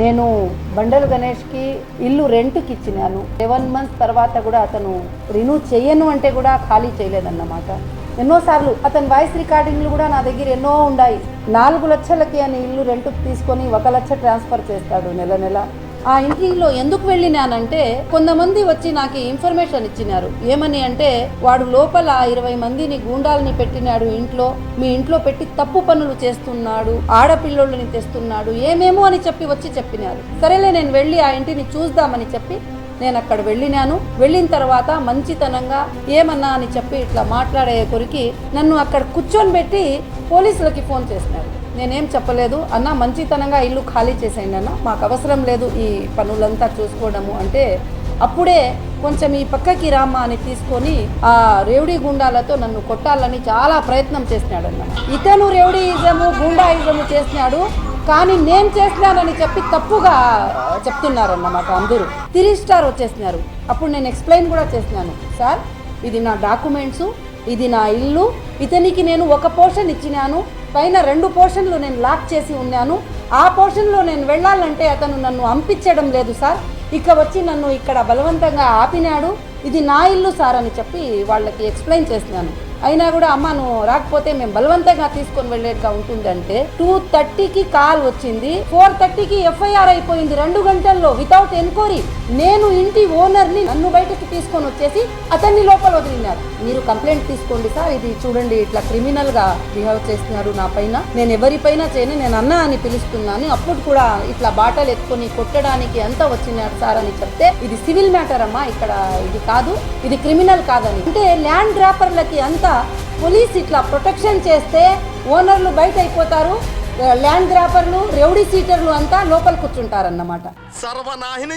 నేను బండలు గణేష్కి ఇల్లు రెంట్కి ఇచ్చినాను సెవెన్ మంత్స్ తర్వాత కూడా అతను రిన్యూ చెయ్యను అంటే కూడా ఖాళీ చేయలేదన్నమాట. ఎన్నోసార్లు అతని వాయిస్ రికార్డింగ్లు కూడా నా దగ్గర ఎన్నో ఉన్నాయి నాలుగు లక్షలకి అని ఇల్లు రెంట్కి తీసుకొని ఒక లక్ష ట్రాన్స్ఫర్ చేస్తాడు నెల నెల. ఆ ఇంటిలో ఎందుకు వెళ్ళినానంటే కొంతమంది వచ్చి నాకు ఇన్ఫర్మేషన్ ఇచ్చినారు. ఏమని అంటే వాడు లోపల ఇరవై మందిని గూండాలని పెట్టినాడు ఇంట్లో మీ ఇంట్లో పెట్టి తప్పు పనులు చేస్తున్నాడు ఆడపిల్లోళ్ళని తెస్తున్నాడు ఏమేమో అని చెప్పి వచ్చి చెప్పినారు. సరేలే నేను వెళ్ళి ఆ ఇంటిని చూద్దామని చెప్పి నేను అక్కడ వెళ్ళినాను. వెళ్ళిన తర్వాత మంచితనంగా ఏమన్నా అని చెప్పి ఇట్లా మాట్లాడే కొరికి నన్ను అక్కడ కూర్చొని పెట్టి పోలీసులకి ఫోన్ చేసినారు. నేనేం చెప్పలేదు. అన్న మంచితనంగా ఇల్లు ఖాళీ చేసేయండి అన్న. మాకు అవసరం లేదు ఈ పనులంతా చూసుకోవడము అంటే అప్పుడే కొంచెం ఈ పక్కకి రామ్మా అని తీసుకొని ఆ రేవడి గుండాలతో నన్ను కొట్టాలని చాలా ప్రయత్నం చేసినాడన్న ఇతను రేవడీయిజము గుండాయిజము చేసినాడు కానీ నేను చేసినానని చెప్పి తప్పుగా చెప్తున్నారన్నమాట అందరూ. త్రీ స్టార్ వచ్చేసినారు అప్పుడు నేను ఎక్స్ప్లెయిన్ కూడా చేసినాను సార్ ఇది నా డాక్యుమెంట్స్. ఇది నా ఇల్లు. ఇతనికి నేను ఒక పోర్షన్ ఇచ్చినాను. పైన రెండు పోర్షన్లు నేను లాక్ చేసి ఉన్నాను. ఆ పోర్షన్లో నేను వెళ్ళాలంటే అతను నన్ను అంపించడం లేదు సార్. ఇక వచ్చి నన్ను ఇక్కడ బలవంతంగా ఆపినాడు. ఇది నా ఇల్లు సార్ అని చెప్పి వాళ్ళకి ఎక్స్ప్లెయిన్ చేస్తున్నాను. అయినా కూడా అమ్మ నువ్వు రాకపోతే మేము బలవంతంగా తీసుకొని వెళ్ళేట్టుగా ఉంటుందంటే టూ థర్టీకి కాల్ వచ్చింది. ఫోర్ థర్టీకి ఎఫ్ఐఆర్ అయిపోయింది. రెండు గంటల్లో వితౌట్ ఎన్క్వైరీ నేను ఇంటి ఓనర్ని నన్ను బయటకు తీసుకొని వచ్చేసి అతన్ని లోపల వదిలినారు. మీరు కంప్లైంట్ తీసుకోండి సార్. ఇది చూడండి ఇట్లా క్రిమినల్గా బిహేవ్ చేస్తున్నారు నా పైన. నేను ఎవరిపైన చేయను నేను అన్న అని పిలుస్తున్నాను. అప్పుడు కూడా ఇట్లా బాటలు ఎత్తుకొని కొట్టడానికి అంతా వచ్చినారు సార్ అని చెప్తే ఇది సివిల్ మ్యాటర్ అమ్మా ఇక్కడ ఇది కాదు ఇది క్రిమినల్ కాదని. అంటే ల్యాండ్ గ్రాపర్లకి అంతా పోలీస్ ఇట్లా ప్రొటెక్షన్ చేస్తే ఓనర్లు బయట అయిపోతారు ల్యాండ్ గ్రాపర్లు రెవడీ సీటర్లు అంతా లోపల కూర్చుంటారన్నమాట. సర్వనాహిని